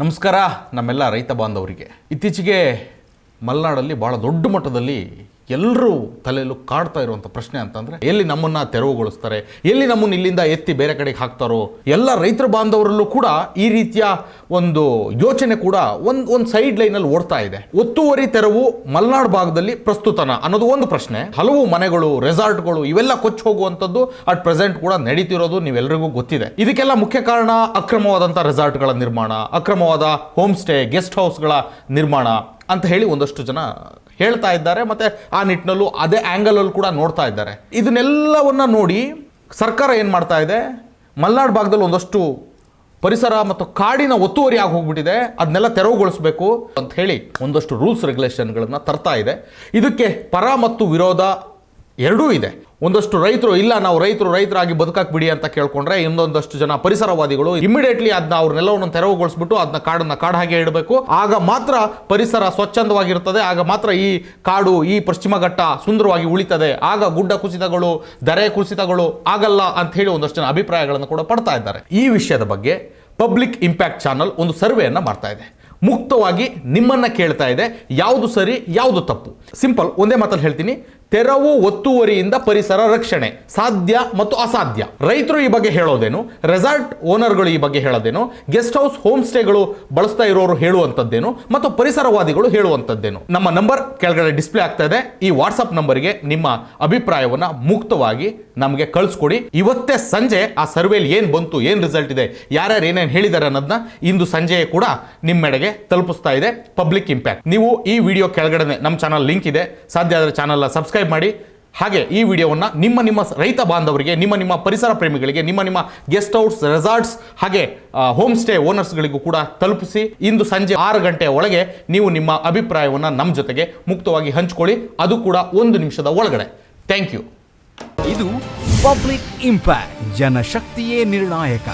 ನಮಸ್ಕಾರ ನಮ್ಮೆಲ್ಲ ರೈತ ಬಾಂಧವರಿಗೆ. ಇತ್ತೀಚೆಗೆ ಮಲೆನಾಡಲ್ಲಿ ಭಾಳ ದೊಡ್ಡ ಮಟ್ಟದಲ್ಲಿ ಎಲ್ಲರೂ ತಲೆಯಲ್ಲೂ ಕಾಡ್ತಾ ಇರುವಂಥ ಪ್ರಶ್ನೆ ಅಂತಂದರೆ, ಎಲ್ಲಿ ನಮ್ಮನ್ನು ತೆರವುಗೊಳಿಸ್ತಾರೆ? ಎಲ್ಲಿ ನಮ್ಮನ್ನು ಇಲ್ಲಿಂದ ಎತ್ತಿ ಬೇರೆ ಕಡೆಗೆ ಹಾಕ್ತಾರೋ? ಎಲ್ಲ ರೈತರ ಬಾಂಧವರಲ್ಲೂ ಕೂಡ ಈ ರೀತಿಯ ಒಂದು ಯೋಚನೆ ಕೂಡ ಒಂದು ಒಂದು ಸೈಡ್ ಲೈನಲ್ಲಿ ಓಡ್ತಾ ಇದೆ. ಒತ್ತುವರಿ ತೆರವು ಮಲ್ನಾಡ್ ಭಾಗದಲ್ಲಿ ಪ್ರಸ್ತುತನ ಅನ್ನೋದು ಒಂದು ಪ್ರಶ್ನೆ. ಹಲವು ಮನೆಗಳು, ರೆಸಾರ್ಟ್ಗಳು ಇವೆಲ್ಲ ಕೊಚ್ಚಿ ಹೋಗುವಂಥದ್ದು ಅಟ್ ಪ್ರೆಸೆಂಟ್ ಕೂಡ ನಡೀತಿರೋದು ನೀವೆಲ್ಲರಿಗೂ ಗೊತ್ತಿದೆ. ಇದಕ್ಕೆಲ್ಲ ಮುಖ್ಯ ಕಾರಣ ಅಕ್ರಮವಾದಂಥ ರೆಸಾರ್ಟ್ಗಳ ನಿರ್ಮಾಣ, ಅಕ್ರಮವಾದ ಹೋಮ್ ಸ್ಟೇ ಗೆಸ್ಟ್ ಹೌಸ್ಗಳ ನಿರ್ಮಾಣ ಅಂತ ಹೇಳಿ ಒಂದಷ್ಟು ಜನ ಹೇಳ್ತಾ ಇದ್ದಾರೆ, ಮತ್ತೆ ಆ ನಿಟ್ಟಿನಲ್ಲೂ ಅದೇ ಆ್ಯಂಗಲಲ್ಲೂ ಕೂಡ ನೋಡ್ತಾ ಇದ್ದಾರೆ. ಇದನ್ನೆಲ್ಲವನ್ನ ನೋಡಿ ಸರ್ಕಾರ ಏನು ಮಾಡ್ತಾ ಇದೆ? ಮಲೆನಾಡು ಭಾಗದಲ್ಲಿ ಒಂದಷ್ಟು ಪರಿಸರ ಮತ್ತು ಕಾಡಿನ ಒತ್ತುವರಿ ಆಗಿ ಹೋಗ್ಬಿಟ್ಟಿದೆ ಅದನ್ನೆಲ್ಲ ತೆರವುಗೊಳಿಸಬೇಕು ಅಂತ ಹೇಳಿ ಒಂದಷ್ಟು ರೂಲ್ಸ್ ರೆಗ್ಯುಲೇಷನ್ಗಳನ್ನು ತರ್ತಾ ಇದೆ. ಇದಕ್ಕೆ ಪರ ಮತ್ತು ವಿರೋಧ ಎರಡೂ ಇದೆ. ಒಂದಷ್ಟು ರೈತರು, ಇಲ್ಲ ನಾವು ರೈತರು, ರೈತರಾಗಿ ಬದುಕಕ್ಕೆ ಬಿಡಿ ಅಂತ ಕೇಳ್ಕೊಂಡ್ರೆ ಇನ್ನೊಂದಷ್ಟು ಜನ ಪರಿಸರವಾದಿಗಳು ಇಮಿಡಿಯೇಟ್ಲಿ ಅದನ್ನ ಅವ್ರನ್ನೆಲ್ಲವನ್ನು ತೆರವುಗೊಳಿಸ್ಬಿಟ್ಟು ಅದನ್ನ ಕಾಡನ್ನ ಕಾಡು ಹಾಗೆ ಇಡಬೇಕು. ಆಗ ಮಾತ್ರ ಪರಿಸರ ಸ್ವಚ್ಛಂದವಾಗಿರ್ತದೆ. ಆಗ ಮಾತ್ರ ಈ ಕಾಡು, ಈ ಪಶ್ಚಿಮ ಘಟ್ಟ ಸುಂದರವಾಗಿ ಉಳಿತದೆ. ಆಗ ಗುಡ್ಡ ಕುಸಿತಗಳು, ದರೆ ಕುಸಿತಗಳು ಆಗಲ್ಲ ಅಂತ ಹೇಳಿ ಒಂದಷ್ಟು ಜನ ಅಭಿಪ್ರಾಯಗಳನ್ನು ಕೂಡ ಪಡ್ತಾ ಇದ್ದಾರೆ. ಈ ವಿಷಯದ ಬಗ್ಗೆ ಪಬ್ಲಿಕ್ ಇಂಪ್ಯಾಕ್ಟ್ ಚಾನಲ್ ಒಂದು ಸರ್ವೆಯನ್ನು ಮಾಡ್ತಾ ಇದೆ. ಮುಕ್ತವಾಗಿ ನಿಮ್ಮನ್ನ ಕೇಳ್ತಾ ಇದೆ. ಯಾವುದು ಸರಿ, ಯಾವುದು ತಪ್ಪು. ಸಿಂಪಲ್, ಒಂದೇ ಮಾತಲ್ಲಿ ಹೇಳ್ತೀನಿ. ತೆರವು ಒತ್ತುವರಿಯಿಂದ ಪರಿಸರ ರಕ್ಷಣೆ, ಸಾಧ್ಯ ಮತ್ತು ಅಸಾಧ್ಯ. ರೈತರು ಈ ಬಗ್ಗೆ ಹೇಳೋದೇನು? ರೆಸಾರ್ಟ್ ಓನರ್ಗಳು ಈ ಬಗ್ಗೆ ಹೇಳೋದೇನು? ಗೆಸ್ಟ್ ಹೌಸ್ ಹೋಮ್ ಸ್ಟೇಗಳು ಬಳಸ್ತಾ ಇರೋರು ಹೇಳುವಂಥದ್ದೇನು? ಮತ್ತು ಪರಿಸರವಾದಿಗಳು ಹೇಳುವಂಥದ್ದೇನು? ನಮ್ಮ ನಂಬರ್ ಕೆಳಗಡೆ ಡಿಸ್ಪ್ಲೇ ಆಗ್ತಾ ಇದೆ. ಈ ವಾಟ್ಸಪ್ ನಂಬರ್ಗೆ ನಿಮ್ಮ ಅಭಿಪ್ರಾಯವನ್ನ ಮುಕ್ತವಾಗಿ ನಮಗೆ ಕಳಿಸ್ಕೊಡಿ. ಇವತ್ತೇ ಸಂಜೆ ಆ ಸರ್ವೇಲಿ ಏನು ಬಂತು, ಏನು ರಿಸಲ್ಟ್ ಇದೆ, ಯಾರ್ಯಾರು ಏನೇನು ಹೇಳಿದ್ದಾರೆ ಅನ್ನೋದನ್ನ ಇಂದು ಸಂಜೆಯೇ ಕೂಡ ನಿಮ್ಮೆಡೆಗೆ ತಲುಪಿಸ್ತಾ ಇದೆ ಪಬ್ಲಿಕ್ ಇಂಪ್ಯಾಕ್ಟ್ ನೀವು ಈ ವಿಡಿಯೋ ಕೆಳಗಡೆ ನಮ್ಮ ಚಾನಲ್ ಲಿಂಕ್ ಇದೆ. ಸಾಧ್ಯ ಆದರೆ ಚಾನಲ್ನ ಸಬ್ಸ್ಕ್ರೈಬ್ ಮಾಡಿ. ಹಾಗೆ ಈ ವಿಡಿಯೋವನ್ನು ನಿಮ್ಮ ನಿಮ್ಮ ರೈತ ಬಾಂಧವರಿಗೆ, ನಿಮ್ಮ ನಿಮ್ಮ ಪರಿಸರ ಪ್ರೇಮಿಗಳಿಗೆ, ನಿಮ್ಮ ನಿಮ್ಮ ಗೆಸ್ಟ್ ಹೌಸ್ ರೆಸಾರ್ಟ್ಸ್ ಹಾಗೆ ಹೋಮ್ ಸ್ಟೇ ಓನರ್ಸ್ಗಳಿಗೂ ಕೂಡ ತಲುಪಿಸಿ. ಇಂದು ಸಂಜೆ ಆರು ಗಂಟೆ ಒಳಗೆ ನೀವು ನಿಮ್ಮ ಅಭಿಪ್ರಾಯವನ್ನು ನಮ್ಮ ಜೊತೆಗೆ ಮುಕ್ತವಾಗಿ ಹಂಚ್ಕೊಳ್ಳಿ. ಅದು ಕೂಡ ಒಂದು ನಿಮಿಷದ ಒಳಗಡೆ. ಥ್ಯಾಂಕ್ ಯು ಇದು ಪಬ್ಲಿಕ್ ಇಂಪ್ಯಾಕ್ಟ್, ಜನಶಕ್ತಿಯೇ ನಿರ್ಣಾಯಕ.